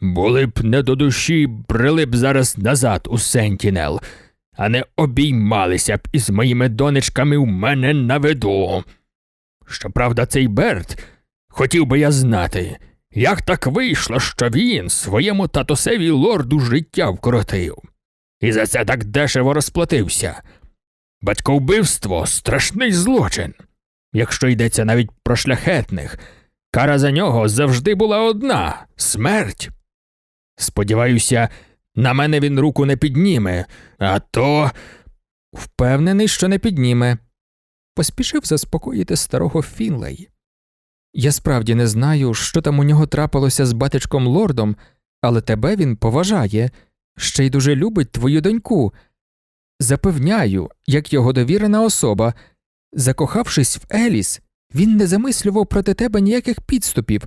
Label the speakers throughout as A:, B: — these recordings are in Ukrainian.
A: Були б не до душі, брели б зараз назад у Сентінел, а не обіймалися б із моїми донечками у мене на виду. Щоправда, цей Берт хотів би я знати, як так вийшло, що він своєму татусеві лорду життя вкоротив, і за це так дешево розплатився. Батьковбивство страшний злочин. Якщо йдеться навіть про шляхетних, кара за нього завжди була одна смерть. Сподіваюся, на мене він руку не підніме, а то.
B: Впевнений, що не підніме. Поспішив заспокоїти старого Фінлей. Я справді не знаю, що там у нього трапилося з батечком лордом, але тебе він поважає, ще й дуже любить твою доньку. Запевняю, як його довірена особа, закохавшись в Еліс, він не замислював проти тебе ніяких підступів,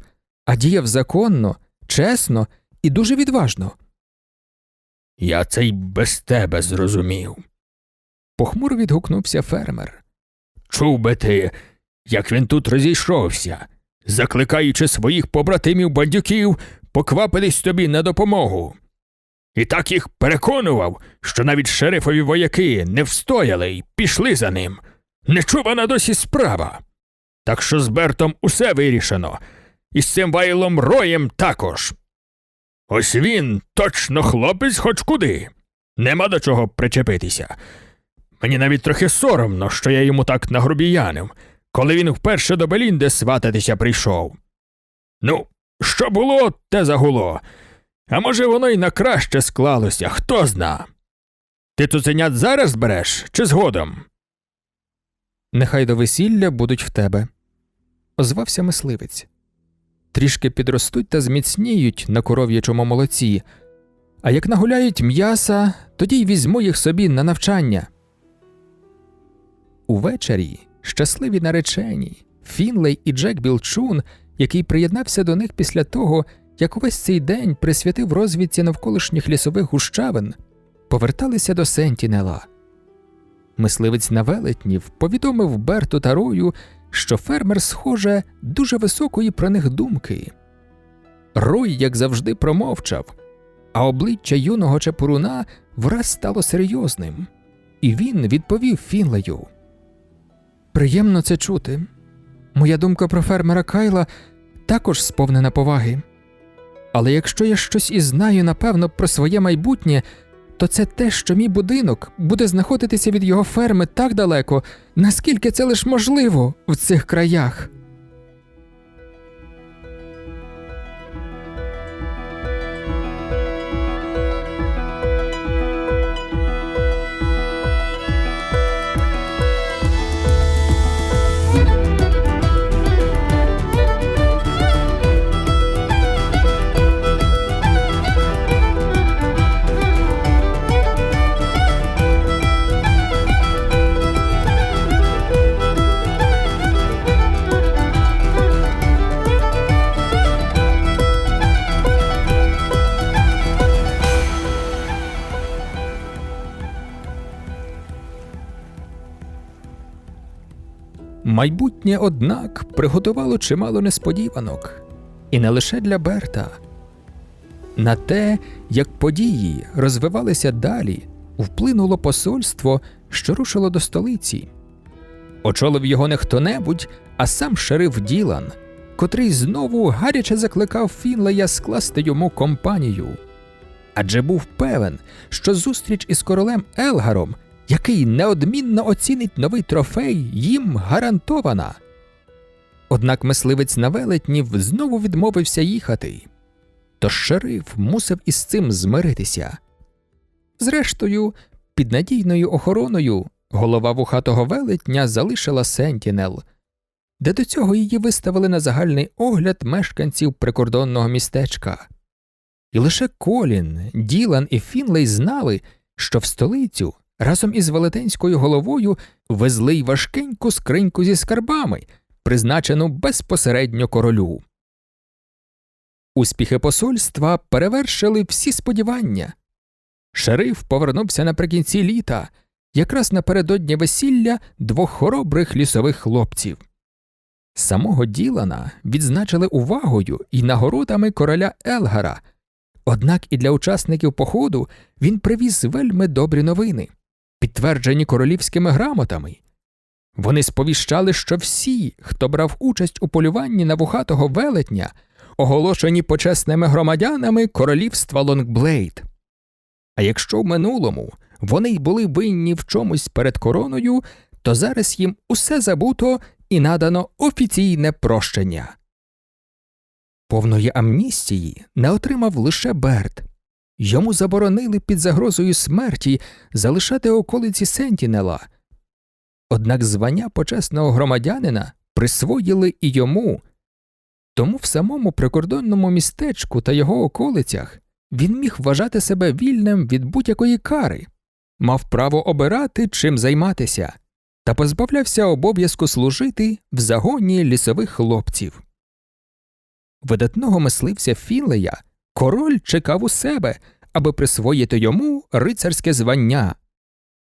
B: а діяв законно, чесно і дуже відважно.
A: Я це й без тебе зрозумів.
B: Похмуро відгукнувся фермер.
A: Чув би ти, як він тут розійшовся, закликаючи своїх побратимів бандюків поквапитись тобі на допомогу. І так їх переконував, що навіть шерифові вояки не встояли й пішли за ним. Нечувана досі справа. Так що з Бертом усе вирішено, і з цим Вайлом Роєм також. Ось він точно хлопець хоч куди. Нема до чого причепитися. Мені навіть трохи соромно, що я йому так нагрубіянив, коли він вперше до Белінди свататися прийшов. Ну, що було, те загуло. А може, воно й на краще склалося, хто зна. Ти цуценят зараз береш чи згодом?
B: Нехай до весілля будуть в тебе. Озвався мисливець. Трішки підростуть та зміцніють на коров'ячому молоці, а як нагуляють м'яса, тоді й візьму їх собі на навчання. Увечері щасливі наречені Фінлей і Джек Білчун, який приєднався до них після того, як увесь цей день присвятив розвідці навколишніх лісових гущавин, поверталися до Сентінела. Мисливець на велетнів повідомив Берту та Рою, що фермер, схоже, дуже високої про них думки. Рой, як завжди, промовчав, а обличчя юного чепуруна враз стало серйозним, і він відповів Фінлею. Приємно це чути. Моя думка про фермера Кайла також сповнена поваги. Але якщо я щось і знаю, напевно, про своє майбутнє, то це те, що мій будинок буде знаходитися від його ферми так далеко, наскільки це лише можливо в цих краях. Майбутнє, однак, приготувало чимало несподіванок, і не лише для Берта. На те, як події розвивалися далі, вплинуло посольство, що рушило до столиці. Очолив його не хто-небудь, а сам шериф Ділан, котрий знову гаряче закликав Фінлея скласти йому компанію. Адже був певен, що зустріч із королем Елгаром який неодмінно оцінить новий трофей, їм гарантована. Однак мисливець на велетнів знову відмовився їхати, тож шериф мусив із цим змиритися. Зрештою, під надійною охороною голова вухатого велетня залишила Сентінел, де до цього її виставили на загальний огляд мешканців прикордонного містечка. І лише Колін, Ділан і Фінлей знали, що в столицю разом із велетенською головою везли й важкеньку скриньку зі скарбами, призначену безпосередньо королю. Успіхи посольства перевершили всі сподівання. Шериф повернувся наприкінці літа, якраз напередодні весілля двох хоробрих лісових хлопців. Самого Ділана відзначили увагою і нагородами короля Елгара, Однак і для учасників походу він привіз вельми добрі новини, підтверджені королівськими грамотами. Вони сповіщали, що всі, хто брав участь у полюванні на вухатого велетня, оголошені почесними громадянами королівства Лонгблейд. А якщо в минулому вони й були винні в чомусь перед короною, то зараз їм усе забуто і надано офіційне прощення. Повної амністії не отримав лише Берт. Йому заборонили під загрозою смерті залишати околиці Сентінела. Однак звання почесного громадянина присвоїли і йому, тому в самому прикордонному містечку та його околицях він міг вважати себе вільним від будь-якої кари, мав право обирати, чим займатися, та позбавлявся обов'язку служити в загоні лісових хлопців. Видатного мисливця Фінлея король чекав у себе, аби присвоїти йому рицарське звання,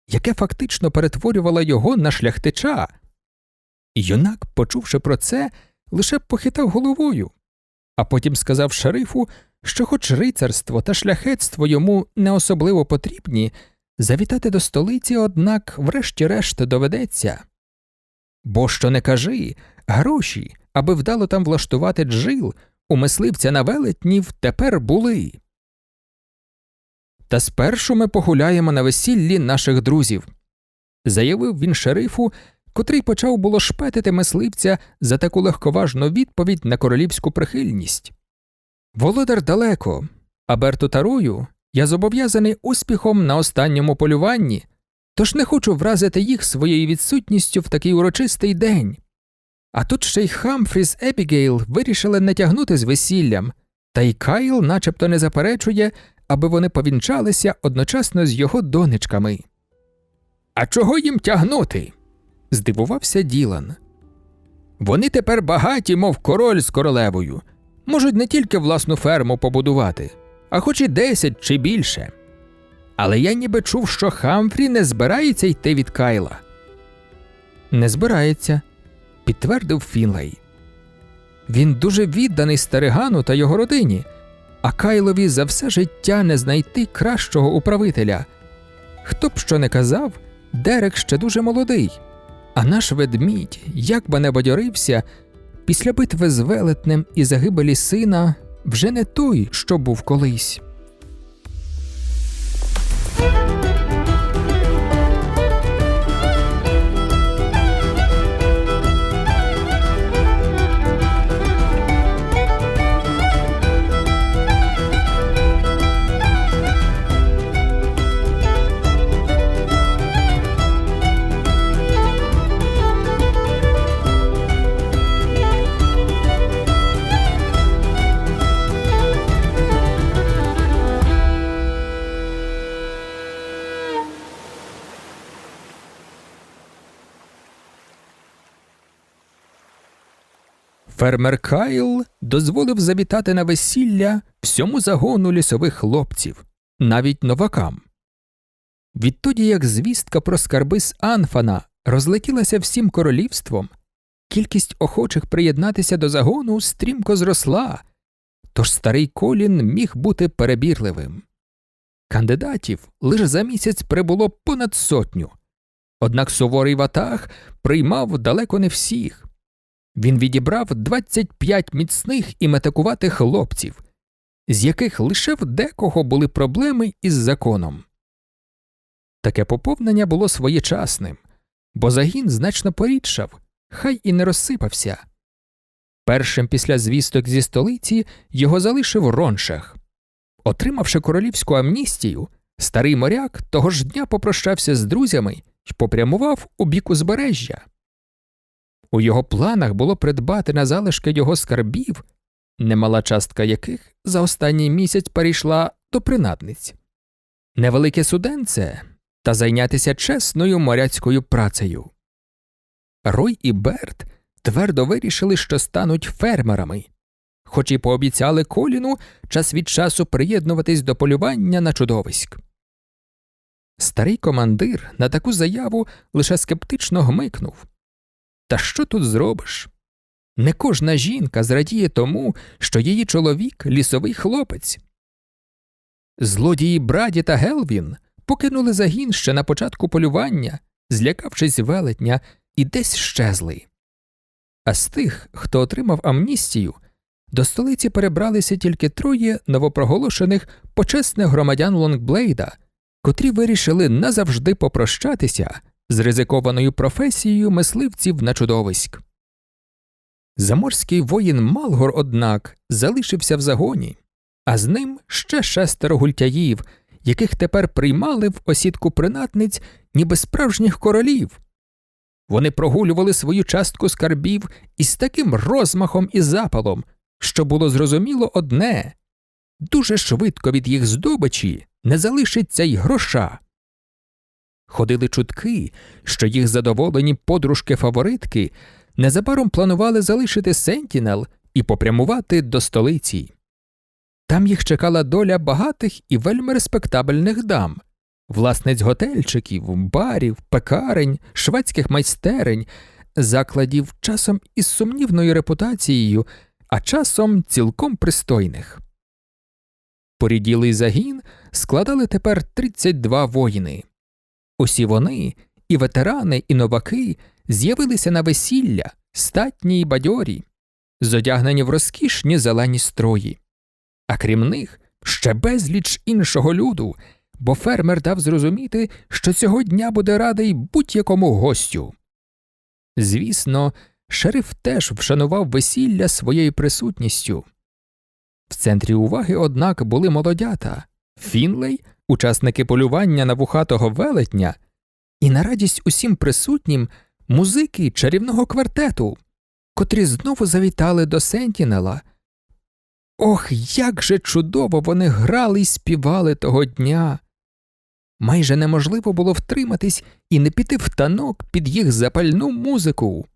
B: яке фактично перетворювало його на шляхтича. Юнак, почувши про це, лише похитав головою, а потім сказав шерифу, що, хоч рицарство та шляхетство йому не особливо потрібні, завітати до столиці, однак, врешті-решт, доведеться. Бо що не кажи, гроші, аби вдало там влаштувати джил, у мисливця на велетнів тепер були. Та спершу ми погуляємо на весіллі наших друзів, заявив він шерифу, котрий почав було шпетити мисливця за таку легковажну відповідь на королівську прихильність. Володар далеко, а Берту Тарою я зобов'язаний успіхом на останньому полюванні, тож не хочу вразити їх своєю відсутністю в такий урочистий день. А тут ще й Хамфрі з Ебігейл вирішили не тягнути з весіллям, та й Кайл начебто не заперечує, аби вони повінчалися одночасно з його донечками. А чого їм тягнути? здивувався Ділан. Вони тепер багаті, мов король з королевою, можуть не тільки власну ферму побудувати, а хоч і десять чи більше. Але я ніби чув, що Хамфрі не збирається йти від Кайла. Не збирається, підтвердив Фінлей. Він дуже відданий старигану та його родині, а Кайлові за все життя не знайти кращого управителя. Хто б що не казав, Дерек ще дуже молодий, а наш ведмідь, як би не бадьорився, після битви з велетнем і загибелі сина вже не той, що був колись. Фермер Кайл дозволив завітати на весілля всьому загону лісових хлопців, навіть новакам. Відтоді, як звістка про скарби з Анфана розлетілася всім королівством, кількість охочих приєднатися до загону стрімко зросла, тож старий Колін міг бути перебірливим. Кандидатів лише за місяць прибуло понад сотню, однак суворий ватаг приймав далеко не всіх. Він відібрав 25 міцних і метакуватих хлопців, з яких лише в декого були проблеми із законом. Таке поповнення було своєчасним, бо загін значно порідшав, хай і не розсипався. Першим після звісток зі столиці його залишив Роншах. Отримавши королівську амністію, старий моряк того ж дня попрощався з друзями й попрямував у бік узбережжя. У його планах було придбати на залишки його скарбів, немала частка яких за останній місяць перейшла до принадниць, невелике суденце та зайнятися чесною моряцькою працею. Рой і Берт твердо вирішили, що стануть фермерами, хоч і пообіцяли коліну час від часу приєднуватись до полювання на чудовиськ. Старий командир на таку заяву лише скептично гмикнув. Та що тут зробиш? Не кожна жінка зрадіє тому, що її чоловік лісовий хлопець. Злодії Браді та Гелвін покинули загін ще на початку полювання, злякавшись велетня, і десь щезли. А з тих, хто отримав амністію, до столиці перебралися тільки троє новопроголошених почесних громадян Лонгблейда, котрі вирішили назавжди попрощатися з ризикованою професією мисливців на чудовиськ. Заморський воїн Малгор, однак, залишився в загоні, а з ним ще шестеро гультяїв, яких тепер приймали в осідку принатниць ніби справжніх королів. Вони прогулювали свою частку скарбів із таким розмахом і запалом, що було зрозуміло одне дуже швидко від їх здобичі не залишиться й гроша. Ходили чутки, що їх задоволені подружки фаворитки незабаром планували залишити Сентінел і попрямувати до столиці. Там їх чекала доля багатих і вельми респектабельних дам, власниць готельчиків, барів, пекарень, шведських майстерень, закладів часом із сумнівною репутацією, а часом цілком пристойних. Поріділий загін складали тепер 32 воїни. Усі вони, і ветерани, і новаки, з'явилися на весілля, статні й бадьорі, зодягнені в розкішні зелені строї. А крім них, ще безліч іншого люду, бо фермер дав зрозуміти, що цього дня буде радий будь-якому гостю. Звісно, шериф теж вшанував весілля своєю присутністю. В центрі уваги, однак, були молодята Фінлей, учасники полювання на вухатого велетня, і на радість усім присутнім музики чарівного квартету, котрі знову завітали до Сентінела. Ох, як же чудово вони грали й співали того дня. Майже неможливо було втриматись і не піти в танок під їх запальну музику.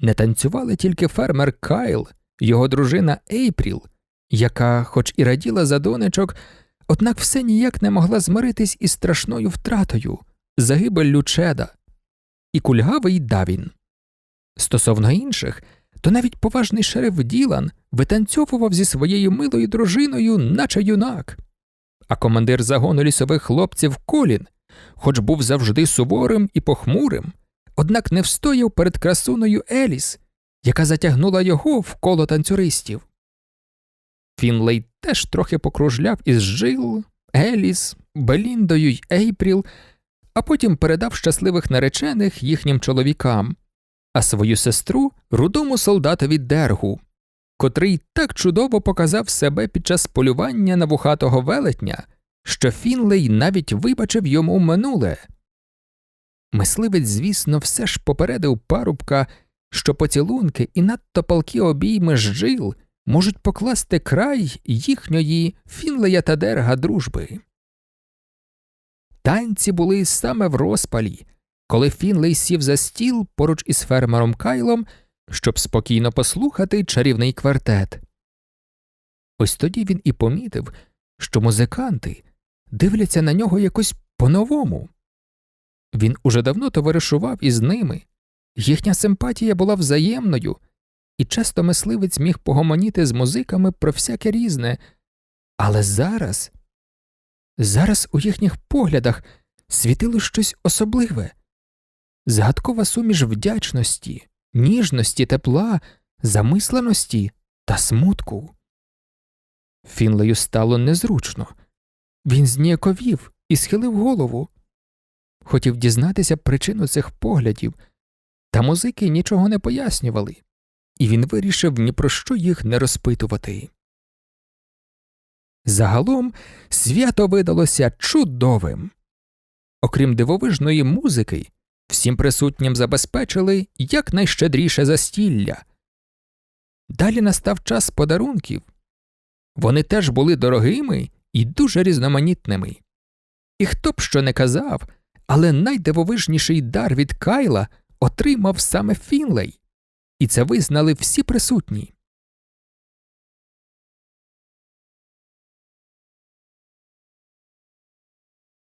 B: Не танцювали тільки фермер Кайл, його дружина Ейпріл, яка, хоч і раділа за донечок, однак все ніяк не могла змиритись із страшною втратою, загибеллю Чеда, і кульгавий Давін. Стосовно інших, то навіть поважний шериф Ділан витанцьовував зі своєю милою дружиною, наче юнак. А командир загону лісових хлопців Колін, хоч був завжди суворим і похмурим, однак не встояв перед красуною Еліс, яка затягнула його в коло танцюристів. Фінлей теж трохи покружляв із Жил, Еліс, Беліндою й Ейпріл, а потім передав щасливих наречених їхнім чоловікам, а свою сестру рудому солдатові Дергу, котрий так чудово показав себе під час полювання на вухатого велетня, що Фінлей навіть вибачив йому минуле. Мисливець, звісно, все ж попередив парубка, що поцілунки і надто палкі обійми з Джил можуть покласти край їхньої Фінлея та Дерга дружби. Танці були саме в розпалі, коли Фінлей сів за стіл поруч із фермером Кайлом, щоб спокійно послухати чарівний квартет. Ось тоді він і помітив, що музиканти дивляться на нього якось по-новому. Він уже давно товаришував із ними, їхня симпатія була взаємною, і часто мисливець міг погомоніти з музиками про всяке різне, але зараз, зараз у їхніх поглядах світило щось особливе, згадкова суміш вдячності, ніжності, тепла, замисленості та смутку. Фінлею стало незручно. Він зніяковів і схилив голову. Хотів дізнатися причину цих поглядів, та музики нічого не пояснювали, і він вирішив ні про що їх не розпитувати. Загалом свято видалося чудовим. Окрім дивовижної музики, всім присутнім забезпечили якнайщедріше застілля. Далі настав час подарунків. Вони теж були дорогими і дуже різноманітними. І хто б що не казав, але найдивовижніший дар від Кайла отримав саме Фінлей, і це визнали всі присутні.